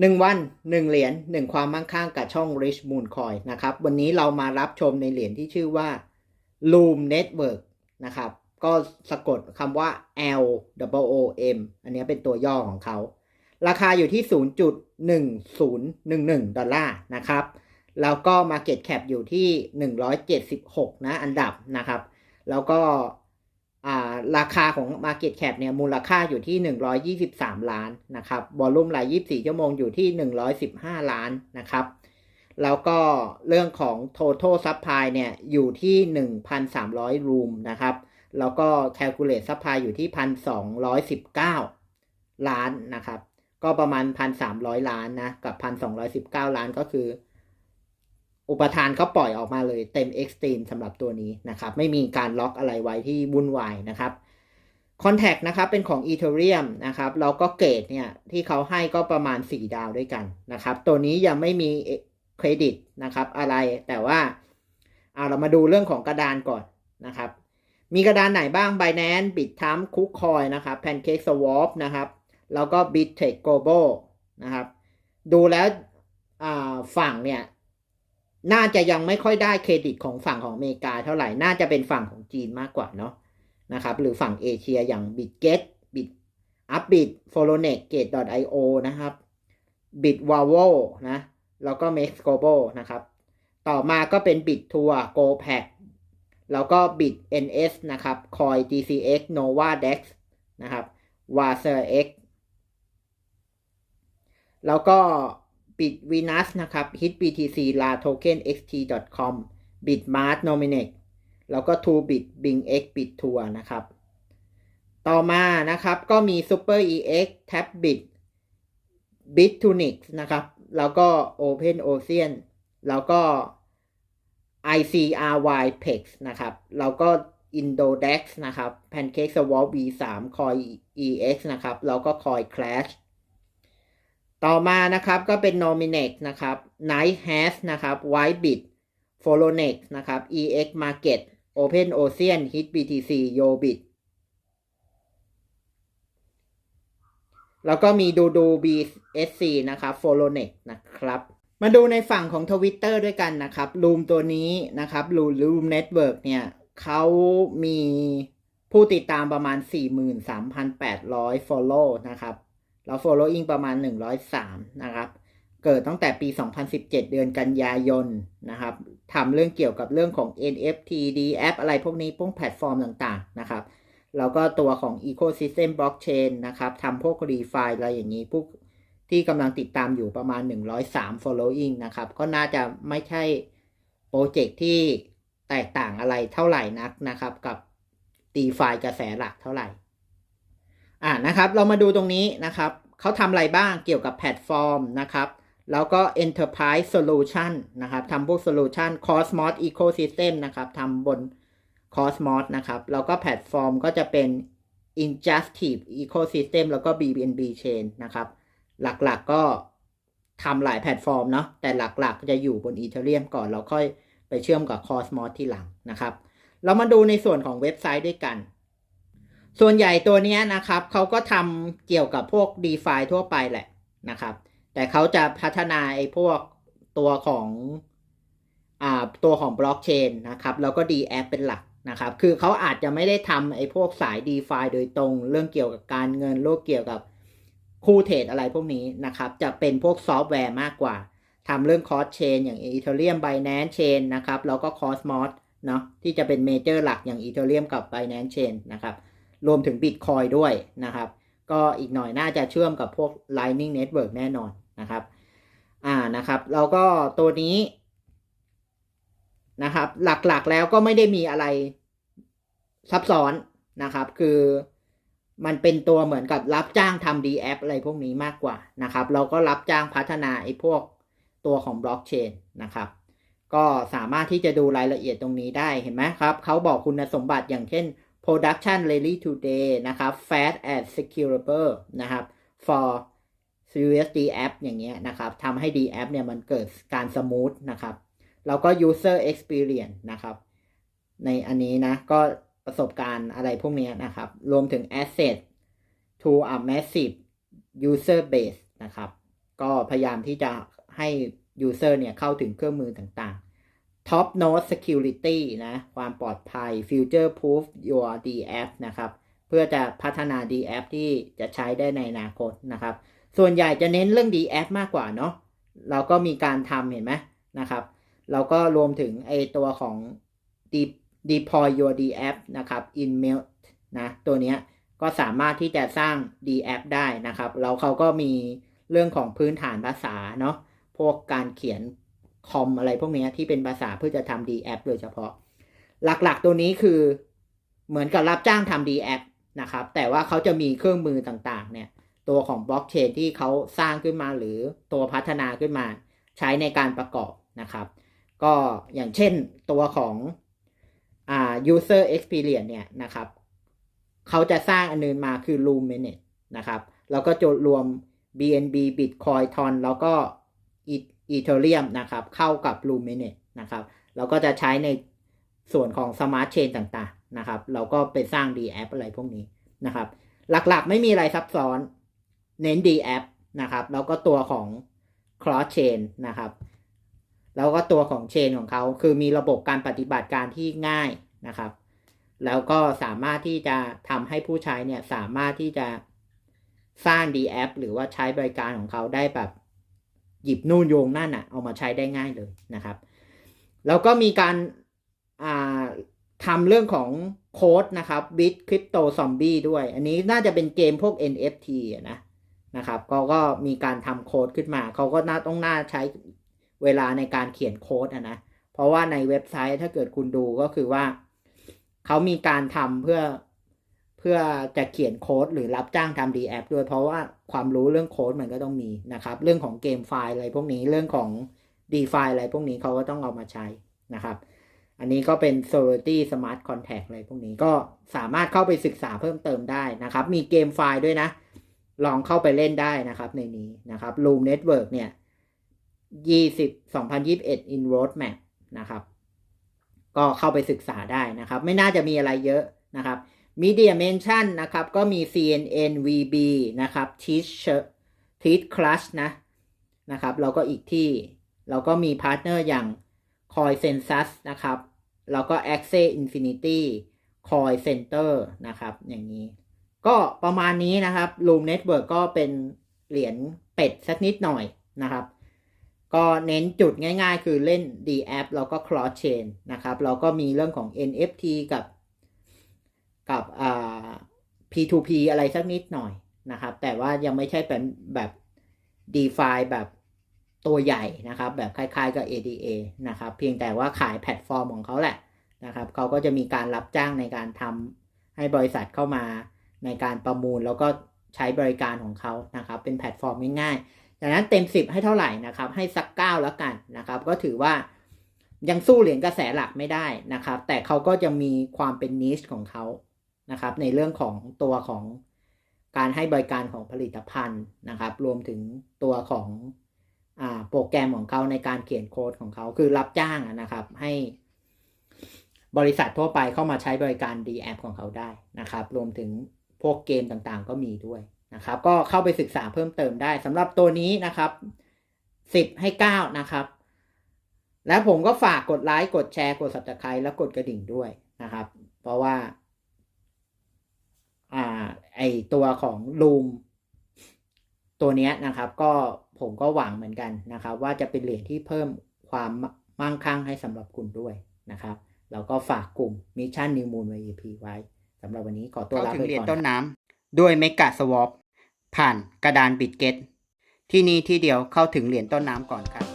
หนึ่งวันหนึ่งเหรียญหนึ่งความมั่งคั่งกับช่อง Rich Moon Coin นะครับ วันนี้เรามารับชมในเหรียญที่ชื่อว่า Loom Network นะครับ ก็สะกดคำว่า L O O M อันนี้เป็นตัวย่อของเขา ราคาอยู่ที่ 0.1011 ดอลลาร์นะครับ แล้วก็ Market Cap อยู่ที่ 176 นะ อันดับนะครับ แล้วก็ ราคาของ Market Cap เนี่ยมูลค่าอยู่ที่ 123 ล้านนะครับวอลลุ่มราย 24 ชั่วโมงอยู่ที่ 115 ล้านนะครับ แล้วก็เรื่องของ total supply เนี่ยอยู่ที่ 1,300 room นะครับ แล้วก็ calculate supply อยู่ที่ 1,219 ล้านนะครับ ก็ประมาณ 1,300 ล้านนะ กับ 1,219 ล้านก็คือ อุปทานเขาปล่อยออกมาเลยเต็ม Extreme สำหรับตัวนี้นะครับ ไม่มีการล็อกอะไรไว้ที่วุ่นวายนะครับ Contact นะครับเป็นของ Ethereum นะครับแล้วก็เกรดเนี่ยที่เขาให้ก็ประมาณ 4 ดาวด้วยกันนะครับ ตัวนี้ยังไม่มีเครดิตนะครับอะไรแต่ว่าเอาเรามาดูเรื่องของกระดานก่อนนะครับ มีกระดานไหนบ้าง Binance Bitstamp KuCoin นะครับ Pancake Swap นะครับแล้วก็ Bittrex Global นะครับ ดูแล้วฝั่งเนี่ย น่าจะยังไม่ค่อยได้เครดิตของฝั่งของอเมริกาเท่าไหร่ น่าจะเป็นฝั่งของจีนมากกว่าเนาะนะครับ หรือฝั่งเอเชียอย่าง BitGet Bit Upbit Follownex Gate.io นะครับ Bitwavo นะ แล้วก็ Max Global นะครับ ต่อมาก็เป็น Bitour g o p a c แล้วก็ BitNS นะครับ Coin GCX Nova Dex นะครับ w a s e r X แล้วก็ Bit Venus นะครับ Hit BTC La Token XT.com Bitmart Nominex แล้วก็ t o Bit Bing X Bit Tour นะครับ ต่อมานะครับก็มี Super EX Tabbit Bitunix นะครับ แล้วก็ Open Ocean แล้วก็ ICRY PEX นะครับ แล้วก็ Indodex นะครับ Pancake Swap V3 Coin EX นะครับ แล้วก็ Coin Clash ต่อมานะครับก็เป็น nominate นะครับ night has นะครับ white bit folonex นะครับ ex market open ocean hit btc yobit แล้วก็มีดูดู BSC นะครับ folonex นะครับมาดูในฝั่งของทวิตเตอร์ด้วยกันนะครับรูมตัวนี้นะครับรูมเน็ตเวิร์กเนี่ยเขามีผู้ติดตามประมาณ 43,800 follow นะครับ แล้ว following ประมาณ 103 นะครับ เกิดตั้งแต่ปี 2017 เดือนกันยายนนะครับทำเรื่องเกี่ยวกับเรื่องของ NFT DApp อะไรพวกนี้พวกแพลตฟอร์มต่างๆ นะครับ แล้วก็ตัวของ Ecosystem Blockchain นะครับทำพวก DeFi อะไรอย่างนี้พวกที่กำลังติดตามอยู่ประมาณ 103 following นะครับ ก็น่าจะไม่ใช่โปรเจกต์ที่แตกต่างอะไรเท่าไหร่นักนะครับ กับ DeFi กระแสหลักเท่าไหร่ อ่านะครับเรามาดูตรงนี้นะครับเขาทำอะไรบ้างเกี่ยวกับแพลตฟอร์มนะครับแล้วก็ Enterprise Solution นะครับทำพวก Solution Cosmos Ecosystem นะครับทำบน Cosmos นะครับแล้วก็แพลตฟอร์มก็จะเป็น Injustice Ecosystem แล้วก็ BNB Chain นะครับ หลักๆก็ทำหลายแพลตฟอร์มเนาะแต่หลักๆ จะอยู่บน Ethereum ก่อนแล้วค่อยไปเชื่อมกับ Cosmos ที่หลังนะครับ เรามาดูในส่วนของเว็บไซต์ด้วยกัน ส่วนใหญ่ตัวนี้นะครับเขาก็ทำเกี่ยวกับพวก DeFi ทั่วไปแหละนะครับ แต่เขาจะพัฒนาไอ้พวกตัวของอ่าตัวของบล็อกเชนนะครับ แล้วก็ D app เป็นหลักนะครับ คือเขาอาจจะไม่ได้ทำไอ้พวกสาย DeFi โดยตรง เรื่องเกี่ยวกับการเงินโลกเกี่ยวกับคู่เทรดอะไรพวกนี้นะครับ จะเป็นพวกซอฟต์แวร์มากกว่าทำเรื่องคอร์สเชนอย่าง Ethereum Binance Chain นะครับ แล้วก็ Cosmos เนาะที่จะเป็นเมเจอร์หลักอย่าง Ethereum กับ Binance Chain นะครับ รวมถึง Bitcoin ด้วยนะครับ ก็อีกหน่อยน่าจะเชื่อมกับพวก Lightning Network แน่นอนนะครับ อ่านะครับแล้วก็ตัวนี้นะครับ หลักๆแล้วก็ไม่ได้มีอะไรซับซ้อนนะครับ คือมันเป็นตัวเหมือนกับรับจ้างทำดีแอปอะไรพวกนี้มากกว่านะครับ เราก็รับจ้างพัฒนาไอ้พวกตัวของบล็อกเชนนะครับ ก็สามารถที่จะดูรายละเอียดตรงนี้ได้เห็นไหมครับ เขาบอกคุณสมบัติอย่างเช่น production ready today นะครับ fast and securable นะครับ for USD app อย่างเงี้ยนะครับทำให้ D app เนี่ยมันเกิดการสมูทนะครับ แล้วก็ user experience นะครับ ในอันนี้นะ ก็ประสบการณ์อะไรพวกนี้นะครับ รวมถึง asset to a massive user base นะครับ ก็พยายามที่จะให้ user เนี่ยเข้าถึงเครื่องมือต่างๆ top node security นะ ความปลอดภัย future proof your DApp นะครับ เพื่อจะพัฒนา DApp ที่จะใช้ได้ในอนาคตนะครับ ส่วนใหญ่จะเน้นเรื่อง DApp มากกว่าเนาะเราก็มีการทำเห็นไหมนะครับ เราก็รวมถึงไอตัวของ de- deploy your DApp นะครับ in melt นะตัวเนี้ยก็สามารถที่จะสร้าง DApp ได้นะครับ แล้วเขาก็มีเรื่องของพื้นฐานภาษาเนาะพวกการเขียน คอมอะไรพวกนี้ที่เป็นภาษาเพื่อจะทำ DApp โดยเฉพาะ หลักๆตัวนี้คือเหมือนกับรับจ้างทำ DApp นะครับ แต่ว่าเขาจะมีเครื่องมือต่างๆ เนี่ย ตัวของบล็อกเชนที่เขาสร้างขึ้นมาหรือตัวพัฒนาขึ้นมา ใช้ในการประกอบนะครับ ก็อย่างเช่นตัวของอ่า user experience เนี่ยนะครับ เขาจะสร้างอันนึงมาคือ Loom Manage นะครับ แล้วก็จะรวม BNB Bitcoin Tron แล้วก็ Ethereum นะครับ เข้ากับ Loom Manage นะครับแล้วก็จะใช้ในส่วนของ Smart Chain ต่างๆนะครับ เราก็ไปสร้าง D App อะไรพวกนี้นะครับ หลักๆไม่มีอะไรซับซ้อน เน้น D App นะครับ แล้วก็ตัวของ Cross Chain นะครับ แล้วก็ตัวของเชนของเขาคือมีระบบการปฏิบัติการที่ง่ายนะครับ แล้วก็สามารถที่จะทำให้ผู้ใช้เนี่ยสามารถที่จะสร้าง D App หรือว่าใช้บริการของเขาได้แบบ หยิบนู่นโยงนั่นอะเอามาใช้ได้ง่ายเลยนะครับ แล้วก็มีการาทำเรื่องของโค้ดนะครับ Bit Crypto Zombie ด้วย อันนี้น่าจะเป็นเกมพวก NFT อะนะนะครับก็ก็มีการทำโค้ดขึ้นมาเขาก็น่าต้องน่าใช้เวลาในการเขียนโค้ดอะนะเพราะว่าในเว็บไซต์ถ้าเกิดคุณดูก็คือว่าเขามีการทำเพื่อ เพื่อจะเขียนโค้ดหรือรับจ้างทำดีแอปด้วยเพราะว่าความรู้เรื่องโค้ดมันก็ต้องมีนะครับ เรื่องของเกมไฟล์อะไรพวกนี้เรื่องของ d e f i อะไรพวกนี้เขาก็ต้องเอามาใช้นะครับ อันนี้ก็เป็น Solidity Smart Contact อะไรพวกนี้ก็สามารถเข้าไปศึกษาเพิ่มเติมได้นะครับ มีเกมไฟล์ด้วยนะ ลองเข้าไปเล่นได้นะครับในนี้นะครับ Loom Network เนี่ย20 2021 in roadmap นะครับ ก็เข้าไปศึกษาได้นะครับ ไม่น่าจะมีอะไรเยอะนะครับ Media Mention นะครับ ก็มี CNN VB นะครับ Teach Teach Class นะนะครับแล้วก็อีกที่เราก็มีพาร์ทเนอร์อย่าง Coin Census นะครับแล้วก็ Access Infinity Coin Center นะครับ อย่างนี้ ก็ประมาณนี้นะครับ Loom Network ก็เป็นเหรียญเป็ดสักนิดหน่อยนะครับ ก็เน้นจุดง่ายๆ คือเล่น D app แล้วก็ cross chain นะครับเราก็มีเรื่องของ NFT กับ กับอ่า P2P อะไรสักนิดหน่อยนะครับ แต่ว่ายังไม่ใช่เป็นแบบ DeFi แบบตัวใหญ่นะครับ แบบคล้ายๆกับ ADA นะครับ เพียงแต่ว่าขายแพลตฟอร์มของเขาแหละนะครับเขาก็จะมีการรับจ้างในการทำให้บริษัทเข้ามาในการประมูลแล้วก็ใช้บริการของเขานะครับ เป็นแพลตฟอร์มง่ายๆดังนั้นเต็ม 10 ให้เท่าไหร่นะครับ ให้สัก 9 แล้วกันนะครับ ก็ถือว่ายังสู้เหรียญกระแสหลักไม่ได้นะครับ แต่เขาก็จะมีความเป็นนิชของเขา นะครับ ในเรื่องของตัวของการให้บริการของผลิตภัณฑ์นะครับ รวมถึงตัวของอโปรแกรมของเขาในการเขียนโค้ดของเขาคือรับจ้างนะครับ ให้บริษัททั่วไปเข้ามาใช้บริการ D app ของเขาได้นะครับ รวมถึงพวกเกมต่างๆ ก็มีด้วยนะครับ ก็เข้าไปศึกษาเพิ่มเติมได้สำหรับตัวนี้นะครับสิบให้เก้านะครับ แล้วผมก็ฝากกดไลค์ กดแชร์ กด subscribe แล้วกดกระดิ่งด้วยนะครับ เพราะว่า ไอตัวของลูมตัวเนี้ยนะครับก็ผมก็หวังเหมือนกันนะครับ ว่าจะเป็นเหรียญที่เพิ่มความมั่งคั่งให้สำหรับคุณด้วยนะครับแล้วก็ฝากกลุ่มมิชชั่นนิวมูล VIP ไว้สำหรับวันนี้ขอตัวลาไปก่อนเข้าถึงเหรียญต้นน้ด้วยเมกะสวอปผ่านกระดานบิตเกตที่นี่ที่เดียวเข้าถึงเหรียญต้นน้ำก่อนครับ